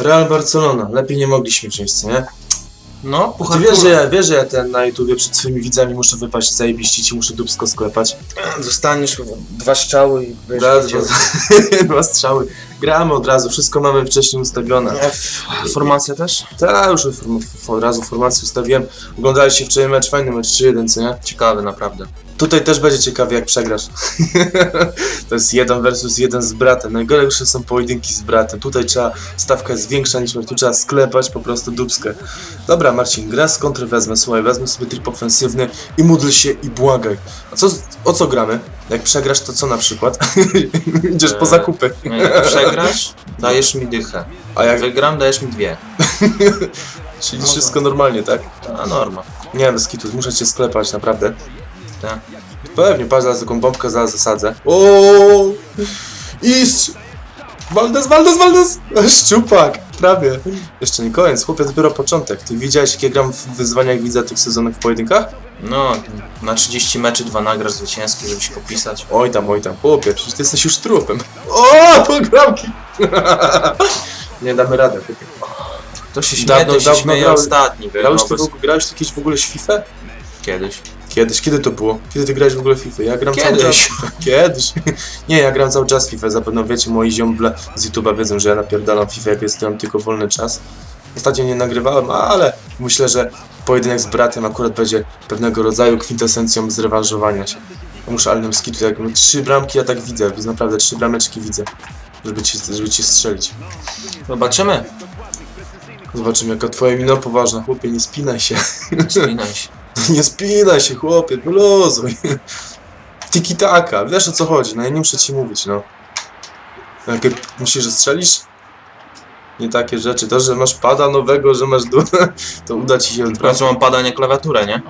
Real Barcelona, lepiej nie mogliśmy co nie? No, Ty puchar wiesz, że ja, wiesz, że ja ten na YouTubie przed swoimi widzami muszę wypaść zajebiście ci muszę dubsko sklepać. Dostaniesz dwa strzały i wiedział. dwa, dwa strzały. Gramy od razu, wszystko mamy wcześniej ustawione. Formacja też? Tak, już od razu formację ustawiłem. Oglądaliście wczoraj mecz, fajny mecz 3-1, co nie? Ciekawy naprawdę. Tutaj też będzie ciekawie, jak przegrasz. to jest jeden versus jeden z bratem. Najgorsze są pojedynki z bratem. Tutaj trzeba, stawka jest większa niż tu trzeba sklepać po prostu dubskę. Dobra, Marcin, gra z kontry wezmę. Słuchaj, wezmę sobie tryb ofensywny i módl się i błagaj. A co, o co gramy? Jak przegrasz, to co na przykład? Idziesz po Eee, zakupy. No, Jak przegrasz, dajesz mi dychę. A Jak wygram, dajesz mi dwie. Czyli wszystko normalnie, tak? A norma. Nie, bez kitu, muszę cię sklepać, naprawdę. Tak. Pewnie, patrz, zaraz taką bombkę zaraz zasadzę. O! Iść! Waldes, Waldes, Waldes! Szczupak! Prawie. Jeszcze nie koniec, chłopie, dopiero początek. Ty widziałeś, jak ja gram w wyzwaniach widza tych sezonych w pojedynkach? No, na 30 meczy dwa nagrasz zwycięskie, żeby się popisać. Oj tam, oj tam, chłopie, przecież ty jesteś już trupem. O, to gramki! nie damy rady, chłopie. To się śmieje, Dawno- to się dawno śmieje grałeś- ostatni. Grałeś, grałeś ty kiedyś w ogóle w FIFA? Kiedyś. Kiedyś, kiedy to było? Kiedy ty grałeś w ogóle w FIFA? Ja gram cały czas Kiedyś. w. Kiedyś. Nie, ja gram cały czas w FIFA. Zapewne wiecie, moi ziomble z YouTube'a wiedzą, że ja napierdalam w FIFA, jak jest mam tylko wolny czas. Ostatnio nie nagrywałem, ale myślę, że pojedynek z bratem akurat będzie pewnego rodzaju kwintesencją zrewanżowania się. Muszę Alnem skitu, jak trzy bramki ja tak widzę, więc naprawdę trzy brameczki widzę, żeby ci, żeby ci strzelić. Zobaczymy. Zobaczymy, jaka twoja mina poważna. Chłopie, nie spinaj się. Spinaj się. Nie spinaj się, chłopie, wyluzuj. Tiki taka, wiesz o co chodzi, no ja nie muszę ci mówić, no. Jakie, myślisz, że strzelisz? Nie takie rzeczy, to, że masz pada nowego, że masz dół, to uda ci się W odwrócić. końcu mam padanie klawiaturę, nie?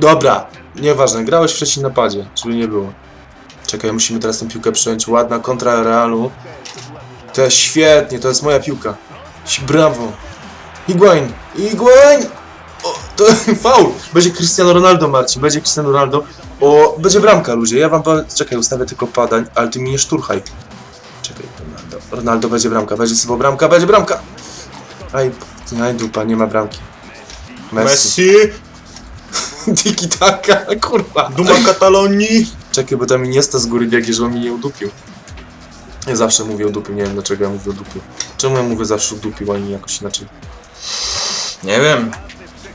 Dobra, nieważne, grałeś wcześniej na padzie, żeby nie było. Czekaj, musimy teraz tę piłkę przejąć, ładna kontra Realu. To jest świetnie, to jest moja piłka. Ś- Brawo. Higuain, Higuain! O, to faul! Będzie Cristiano Ronaldo, Marcin, będzie Cristiano Ronaldo. O, będzie bramka, ludzie, ja wam powiem, czekaj, ustawię tylko padań, ale ty mi nie szturchaj. Czekaj, Ronaldo, Ronaldo, będzie bramka, będzie sobie bramka, będzie bramka! Aj, aj dupa, nie ma bramki. Tiki taka, kurwa. Duma Katalonii. Czekaj, bo tam Iniesta z góry biegnie, że on mi nie udupił. Ja zawsze mówię o dupiu, nie wiem dlaczego ja mówię o dupiu. Czemu ja mówię zawsze o dupiu, a nie jakoś inaczej? Nie wiem.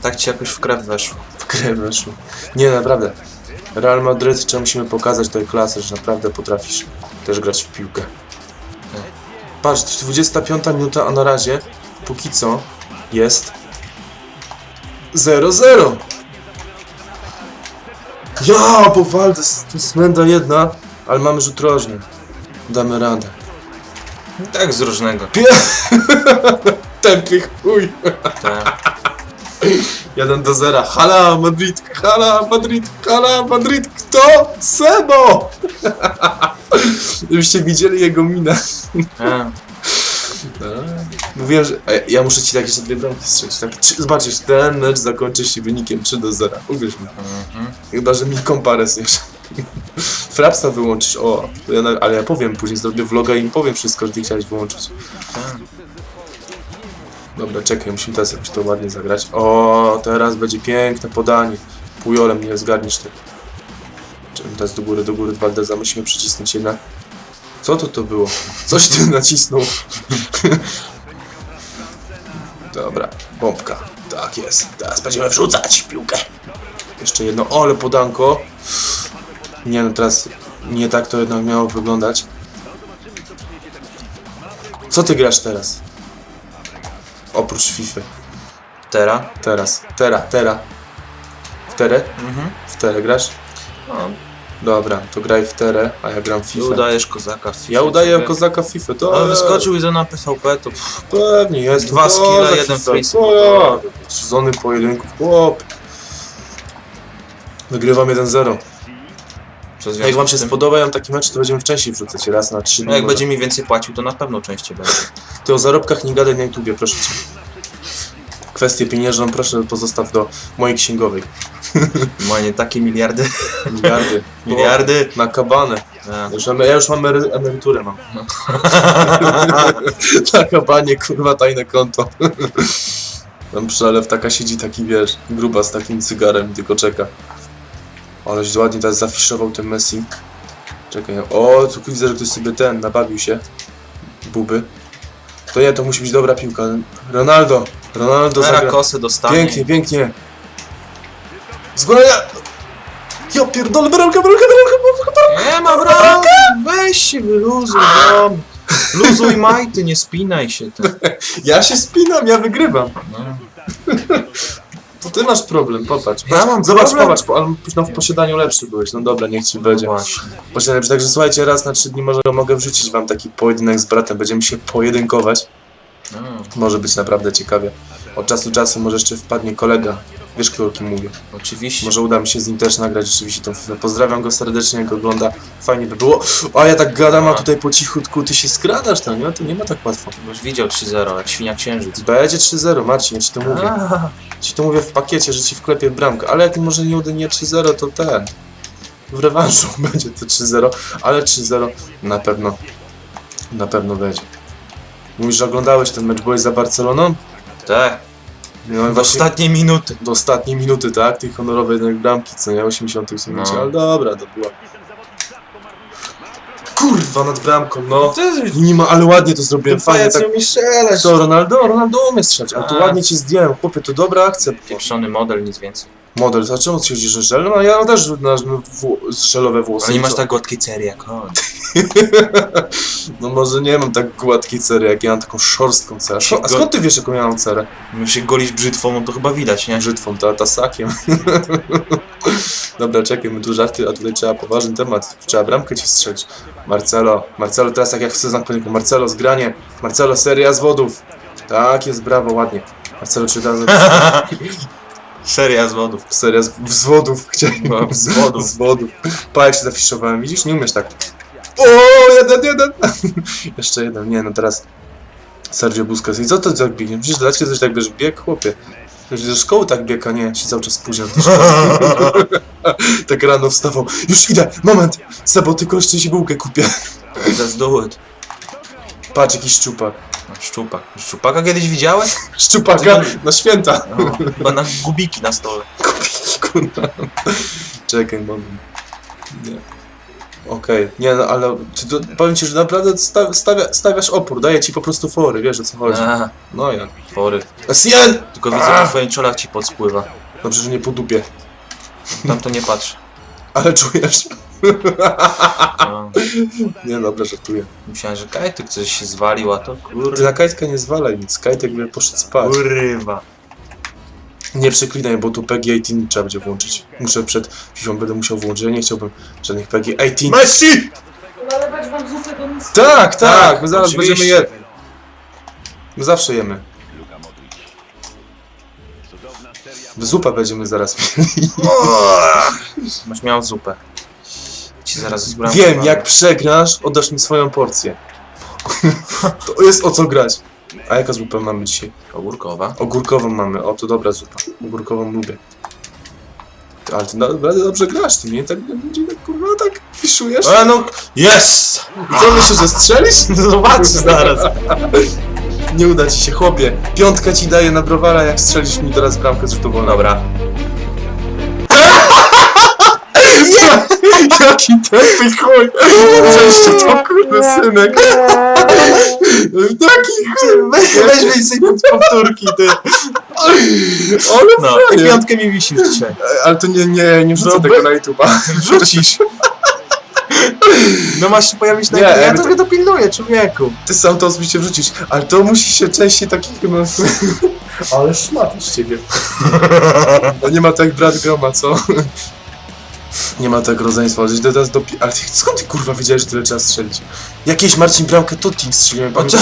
Tak ci jakoś w krew weszło. W weszło. Nie, naprawdę. Real Madryt, trzeba musimy pokazać tutaj klasę, że naprawdę potrafisz też grać w piłkę. Patrz, 25 minuta, a na razie, póki co, jest 0-0. Ja, po walce, to jest menda jedna, ale mamy rzut rożny. Damy radę. Tak z różnego. Tępy chuj. Tak. 1 do 0. Hala Madrid, hala Madrid, hala Madrid. Kto? Sebo! Żebyście widzieli jego minę. A, Mówiłem, że ja muszę ci tak jeszcze dwie bramki strzelić. Tak, trzy, zobaczysz, ten mecz zakończy się wynikiem 3 do 0. Uwierz mi. mhm. Chyba, że mi kompares jeszcze. Frapsa wyłączysz, o, to ja na, ale ja powiem później, zrobię vloga i im powiem wszystko, że ty chciałeś wyłączyć. Tak. Dobra, czekaj, musimy teraz jakoś to ładnie zagrać. O, teraz będzie piękne podanie. Pujolem nie zgarniesz tego. Czekaj, teraz do góry, do góry Waldeza musimy przycisnąć jednak. Co to to było? Coś ty nacisnął. Dobra, bombka. Tak jest. Teraz będziemy wrzucać piłkę. Jeszcze jedno. O, ale podanko. Nie no, teraz nie tak to jednak miało wyglądać. Co ty grasz teraz? Oprócz FIFA. Teraz? Teraz, tera, tera. W terę? Mhm. W terę grasz? No, Dobra, to graj w terę, a ja gram w ty FIFA. udajesz kozaka w FIFA. Ja udaję sobie. kozaka w FIFA, to Ale wyskoczył i za na PvP to pff, Pewnie jest. Dwa to skille, jeden FIFA. free. O, Sezony pojedynków, chłop. Wygrywam 1-0. Jak wam się spodoba, ja mam taki mecz, to będziemy wcześniej wrzucać, raz na 3 dni. No jak może. będzie mi więcej płacił, to na pewno częściej będzie. Ty o zarobkach nie gadaj na YouTubie, proszę cię. Kwestię pieniężną proszę pozostaw do mojej księgowej. Moje takie miliardy. Miliardy. Miliardy. Na kabanę. A. Już ja już mam emery- emeryturę mam. Na kabanie, kurwa, tajne konto. Tam przelew taka siedzi, taki wiesz, gruba z takim cygarem i tylko czeka. Aleś ładnie teraz zafiszował ten Messi. Czekaj, o, tu widzę, że ktoś sobie ten, nabawił się. Buby. To nie, to musi być dobra piłka. Ronaldo, Ronaldo Teraz zagra. kosy dostanie. Pięknie, pięknie. Zgolenia! Ja pierdolę, bramka, bramka, bramka, bramka. Nie ma bramki! Weź się wyluzuj, dom. Luzuj majty, nie spinaj się. Ty. Ja się spinam, ja wygrywam. No. To ty masz problem, popatrz. Ja mam Zobacz, problem. popatrz, po, ale no, w posiadaniu lepszy byłeś. No dobra, niech ci będzie. Posiadanie lepszy. Także słuchajcie, raz na trzy dni może mogę wrzucić wam taki pojedynek z bratem. Będziemy się pojedynkować. No. Może być naprawdę ciekawie. Od czasu do czasu może jeszcze wpadnie kolega. Wiesz, kto o kim mówię. Oczywiście. Może uda mi się z nim też nagrać rzeczywiście tą filmę. Pozdrawiam go serdecznie, jak ogląda. Fajnie by było. A ja tak gadam, a tutaj po cichutku ty się skradasz tam, nie? To nie ma tak łatwo. Już widział 3-0, jak świnia księżyc. Będzie 3-0, Marcin, ja ci to mówię. A, Ci to mówię w pakiecie, że ci wklepię bramkę, ale jak może nie uda nie 3-0, to ten. W rewanżu będzie to 3-0, ale 3-0 na pewno, na pewno będzie. Mówisz, że oglądałeś ten mecz, byłeś za Barceloną? Tak, W właśnie ostatniej minuty. do ostatniej minuty, tak? Tej honorowej jednak bramki, co nie? 88 No. no. ale dobra, to była. Kurwa, nad bramką, no. Nie ma, ale ładnie to zrobiłem, fajnie tak. mi strzelać. To Ronaldo, Ronaldo umie strzelać, ale to A. ładnie ci zdjąłem, chłopie, to dobra akcja. Pieprzony model, nic więcej. Model, a czemu się że żel? No ja też na wło- żelowe włosy. Ale nie masz co? tak gładkiej cery jak on. No może nie mam tak gładkiej cery, jak ja mam taką szorstką cerę. A skąd ty wiesz, jaką ja mam cerę? Jak się golisz brzytwą, no to chyba widać, nie? Brzytwą, ta, tasakiem. Dobra, czekaj, my tu żarty, a tutaj trzeba poważny temat. Trzeba bramkę ci strzelić. Marcelo, Marcelo, teraz jak ja chcę znak podnieku. Marcelo, zgranie. Marcelo, seria z wodów. Tak jest, brawo, ładnie. Marcelo, trzy razy. Seria z wodów. Seria z, z wodów, chciałem. No, z wodów. Z wodów. Pa, jak się zafiszowałem, widzisz? Nie umiesz tak. O, jeden, jeden. Jeszcze jeden, nie, no teraz Sergio Busquets. I co to tak biegnie? Przecież dla ciebie coś tak wiesz, bieg, chłopie. Przecież do szkoły tak bieg, a nie, się cały czas do szkoły. tak rano wstawał. Już idę, moment! Sebo, tylko jeszcze ci bułkę kupię. Let's do it. Patrz, jakiś szczupak. No, Szczupak. Szczupaka kiedyś widziałeś? Szczupaka na święta. No, chyba na gubiki na stole. Kurwa. Czekaj, moment. Nie. Okej, nie no, ale ty to, powiem ci, że naprawdę sta, stawia, stawiasz opór, daję ci po prostu fory, wiesz o co chodzi. A, No jak. fory. Sien! Tylko widzę, na twoim czolach ci podspływa. Dobrze, że nie po dupie, Tam to nie patrz. ale czujesz. No, Nie, dobra, żartuję. myślałem, że kajtek coś się zwalił, a to Ty kurwa. na kajtka nie zwalaj nic, kajtek by poszedł spać. Kurwa. Nie przeklinaj, bo tu PG 18 trzeba będzie włączyć. Muszę przed FIFA będę musiał włączyć, ja nie chciałbym żadnych PG 18. Messi! Nalewać wam zupę do miski. Tak, tak, Tak, my zaraz oczywiście. będziemy jedli. My zawsze jemy. Zupę będziemy zaraz mieli. Masz miał zupę. Ci zaraz. Wiem, jak przegrasz, oddasz mi swoją porcję. To jest o co grać. A jaka zupa mamy dzisiaj? Ogórkowa. Ogórkową mamy. O, to dobra zupa. Ogórkową lubię. Ty, Ale ty naprawdę dobrze grasz, ty mnie tak będzie tak kurwa tak fiszujesz. A no, yes! I co myślisz, że strzelisz? Zobaczysz zaraz. Nie uda ci się, chłopie. Piątka ci daje na browara, jak strzelisz mi teraz bramkę z rzutu wolnego. Dobra. Jaki tępy chuj! Jeszcze to kurde synek! Taki! Weź sobie powtórki, ty. Ale No, fajnie. piątkę mi wisisz dzisiaj. Ale to nie, nie, nie wrzucę No, tego na YouTube'a. Wrzucisz. No masz się pojawić na Nie, ekranie, ja jakby trochę dopilnuję, człowieku. Ty sam to oczywiście wrzucić, ale to musi się częściej takich no... Ale szmaty z ciebie. Bo nie ma tak brat groma, co? Nie ma tak rodzeństwa, że teraz do... Ale ty, skąd ty kurwa wiedziałeś, że tyle trzeba strzelić? Jakieś Marcin bramkę to Ting strzeliłem, pamiętasz?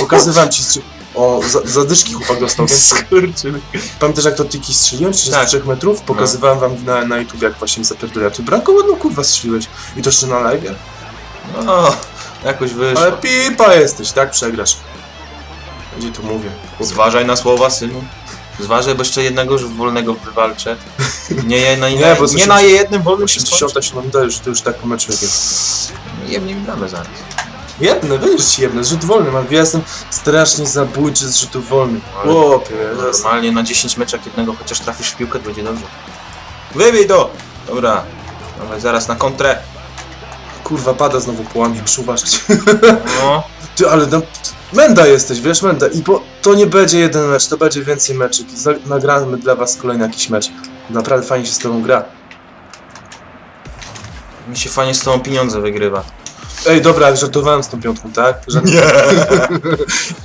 Pokazywałem ci strzeli... O, za, zadyszki chłopak dostał, więc... Skurczyny. Pamiętasz jak to tiki strzeliłem, czy Tak. z 3 metrów? Pokazywałem wam na, na YouTube jak właśnie zapierdolę. Ty bramką ładną kurwa strzeliłeś. I to jeszcze na live? No, jakoś wyszło. Ale pipa jesteś, tak? Przegrasz. Gdzie tu mówię? Zważaj na słowa, synu. Zważę, bo jeszcze jednego już wolnego wywalczę. Nie, je na, Nie, nie, bo nie coś- na jednym wolnym się skończy. 87 minuta już, to już tak po meczu jest. Jemnie mi damy zaraz. Jedne, będziesz ci jedne, rzut wolny mam. Ja jestem strasznie zabójczy z rzutów wolnych. Ale- Chłopie, zaraz- Normalnie na 10 meczach jednego chociaż trafisz w piłkę, to będzie dobrze. Wybij to! Dobra. Dawaj, zaraz na kontrę. kurwa pada znowu połamie, uważać. No. Ty, ale no, Menda jesteś, wiesz, Menda. I bo to nie będzie jeden mecz, to będzie więcej meczek. I za- nagramy dla was kolejny jakiś mecz. Naprawdę fajnie się z tobą gra. Mi się fajnie z tobą pieniądze wygrywa. Ej, dobra, żartowałem z tą piątką, tak? Żadne,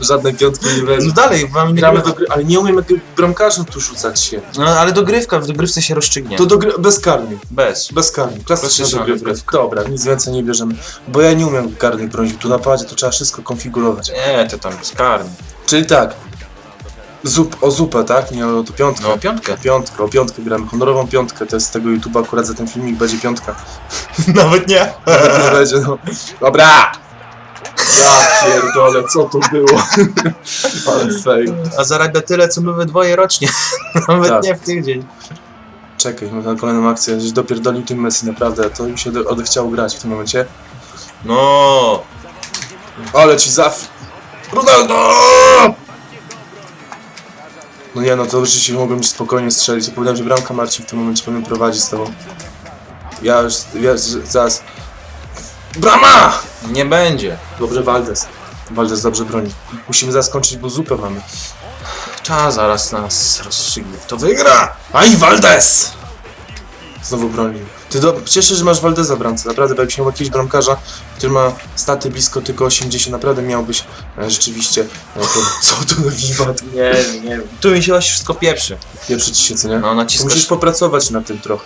żadnej piątki nie No będzie. dalej, wam nie Gramy do gry, ale nie umiemy bramkarzem tu rzucać się. No ale dogrywka, w dogrywce się rozstrzygnie. To do gry, bezkarnie. bez. Bezkarnie. Klasyczna Klasyczna dogrywka. dogrywka. Dobra, nic więcej nie bierzemy. Bo ja nie umiem karnych bronić. Tu na padzie to trzeba wszystko konfigurować. Nie, to tam bezkarnie. Czyli tak. Zup, o zupę, tak? Nie o to piątkę. No piątkę. O piątkę, o piątkę gramy. Honorową piątkę. To jest z tego YouTube'a akurat za ten filmik będzie piątka. Nawet nie. Nawet nie będzie, no. Dobra! Ja pierdolę, co to było? Ale fake. A zarabia tyle, co my we dwoje rocznie. Nawet Tak. nie w tydzień. Czekaj, mam na kolejną akcję. Żeś dopierdolił tym Messi, naprawdę. To mi się ode- odechciało grać w tym momencie. No. Ale ci zaf... Ronaldo! No nie no, to rzeczywiście mogłem już spokojnie strzelić. Powiedziałem, że bramka Marcin w tym momencie powinien prowadzić z tobą. Ja już, wiesz, zaraz... Brama! Nie będzie. Dobrze, Valdes. Valdes dobrze broni. Musimy zaraz bo zupę mamy. Czas zaraz nas rozstrzygnie. To wygra! Aj, Valdes! Znowu broni. Ty do... cieszę, że masz Valdeza w bramce. Naprawdę, bo jakbyś miał jakiegoś bramkarza, który ma staty blisko tylko 80, naprawdę miałbyś e, rzeczywiście... E, to, co to na wiwat? Nie, nie. Tu mi się właśnie wszystko pieprzy. Pieprze ci się, co nie? No naciskasz. musisz popracować nad tym trochę.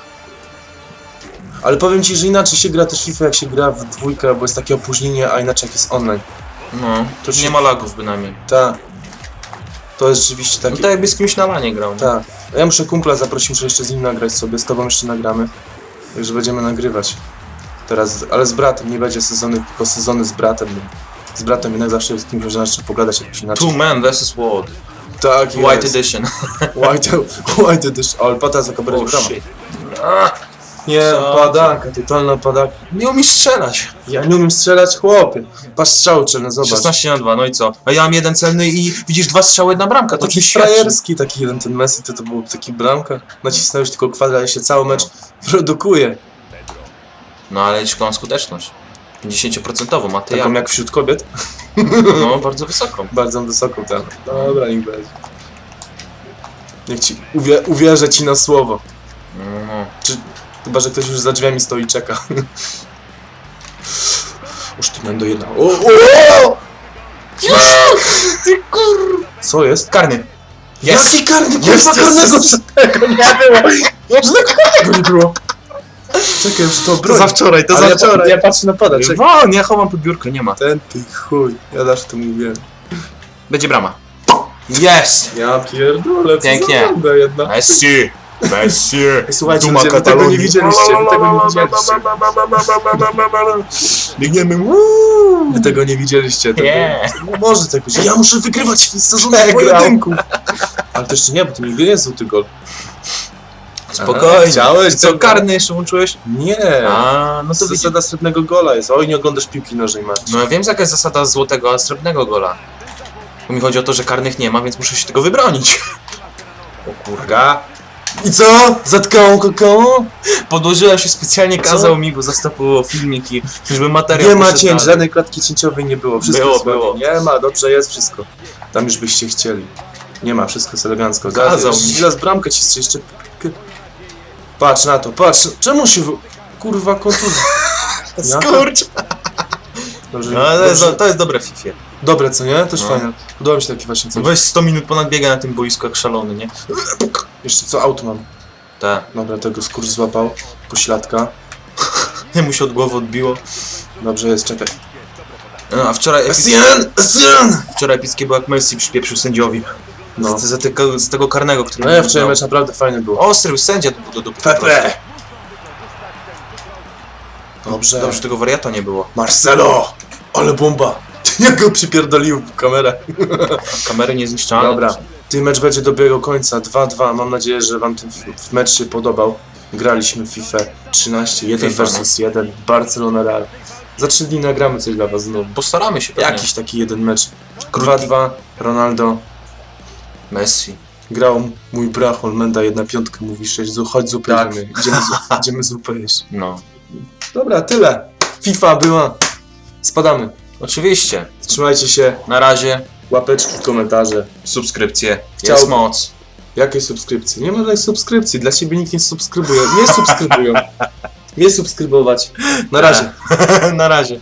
Ale powiem ci, że inaczej się gra też FIFA jak się gra w dwójkę, bo jest takie opóźnienie, a inaczej jak jest online. No. To się- Nie ma lagów bynajmniej. Ta. To jest rzeczywiście No takie... tak jakby z kimś na lanie grał. nie? Tak. A Ja muszę kumpla zaprosić, muszę jeszcze z nim nagrać sobie, z tobą jeszcze nagramy. Także będziemy nagrywać. Teraz, ale z bratem, nie będzie sezony, tylko sezony z bratem. Z bratem jednak zawsze z kimś można jeszcze pogadać jakoś inaczej. Two man versus world. Tak, White jest. edition. White, white edition. Ale pata za kabarę Oh, brama. shit. A, Nie, Co? padanka, totalna padanka. nie umiesz strzelać. Ja nie umiem strzelać, chłopie. Patrz strzały celne, zobacz. 16 na 2, no i co? A ja mam jeden celny i widzisz dwa strzały, jedna bramka. To Taki ci świadczy. frajerski, taki jeden ten Messi, to to był taki bramka. Nacisnąłeś tylko kwadrat i się cały mecz produkuje. No ale jeśli mam skuteczność. 50% ma ty Taką ja. jak wśród kobiet. No, bardzo wysoką. Bardzo wysoką tam. Dobra, niech będzie. Niech ci, uwie, uwierzę ci na słowo. No. Czy, chyba, że ktoś już za drzwiami stoi i czeka. Już tu będę jedna. O, o, o! Ty kur... Co jest? Karny. Jaki karny? Jest, Kurwa, jest, karnego jest. żadnego nie było! Żadnego karnego nie było! Czekaj, już to broń. wczoraj, Ale ja, pa- ja patrzę na pada, czekaj. Won, ja chowam pod biurko, nie ma. Ten ty chuj, ja zawsze to mówiłem. Będzie brama. Jest! Ja pierdolę, co Pięknie. za banda jedna. Messi! Messi! Ej, Słuchajcie, Duma ludzie, wy tego nie Katalonii. widzieliście, wy tego nie widzieliście. Biegniemy. Wy tego nie widzieliście. Tego... Nie. No może tak być. Ja muszę wygrywać sezon Przegrał. pojedynków. Ale to jeszcze nie, bo to nigdy nie jest złoty gol. Spokojnie. Chciałeś Co, karny jeszcze włączyłeś? Nie. A, no to widzisz. zasada srebrnego gola jest. Oj, nie oglądasz piłki nożnej, Marcin. No ja wiem jaka jest zasada złotego, a srebrnego gola. Bo mi chodzi o to, że karnych nie ma, więc muszę się tego wybronić. O kurga. I co? Zatkało kokoło? Podłożyłem się specjalnie, kazał mi, bo zastopował filmiki, żeby materiał Nie ma poszedł cięć, dalej. żadnej klatki cięciowej nie było. Wszystko Było, jest ładnie. było. Nie ma, dobrze jest wszystko. Tam już byście chcieli. Nie ma, wszystko jest elegancko. Kazał Zaraz, mi. Zaraz bramkę ci jeszcze... Patrz na to, patrz. Czemu się... w- Kurwa, kontuzja. Ja? Skurcz! Dobrze, No jest, dobrze. to jest dobre w FIFA. Dobre, co nie? Też No. fajne. Podoba mi się takie właśnie coś. Weź 100 minut ponad biega na tym boisku jak szalony, nie? Jeszcze co, auto mam. Tak. Dobra, tego skurcz złapał. Pośladka. Jemu się od głowy odbiło. Dobrze jest, czekaj. No, a wczoraj! Essien! wczoraj epickie było jak Messi przypieprzył sędziowi. No. Z, z, tego, z tego karnego, który No ja wczoraj mecz naprawdę fajny był. Ostry sędzia do, do, do Pepe! Dobrze. Dobrze, tego wariata nie było. Marcelo! Ale bomba! Jak go przypierdolił w kamerę. Kamery niezniszczalne. Dobra. Ten mecz będzie dobiegał końca. 2-2. Mam nadzieję, że wam ten f- mecz się podobał. Graliśmy w FIFA 13, 1 FIFA, versus 1, Barcelona Real. Za 3 dni nagramy coś dla was znowu. Postaramy się pewnie. Jakiś taki jeden mecz. 2-2, Ronaldo. Messi. Grał mój brachol, Menda jedna piątka, mówi 6, zu- chodź zupę Tak. idziemy, idziemy, zu- idziemy zupę jeść. No. Dobra, tyle. FIFA była. Spadamy. Oczywiście. Trzymajcie się, Na razie. Łapeczki, komentarze. Subskrypcje. Chciał- Jest moc. Jakie subskrypcje? Nie ma żadnych subskrypcji, dla ciebie nikt nie subskrybuje. Nie subskrybują. Nie subskrybować. Na razie. Na razie.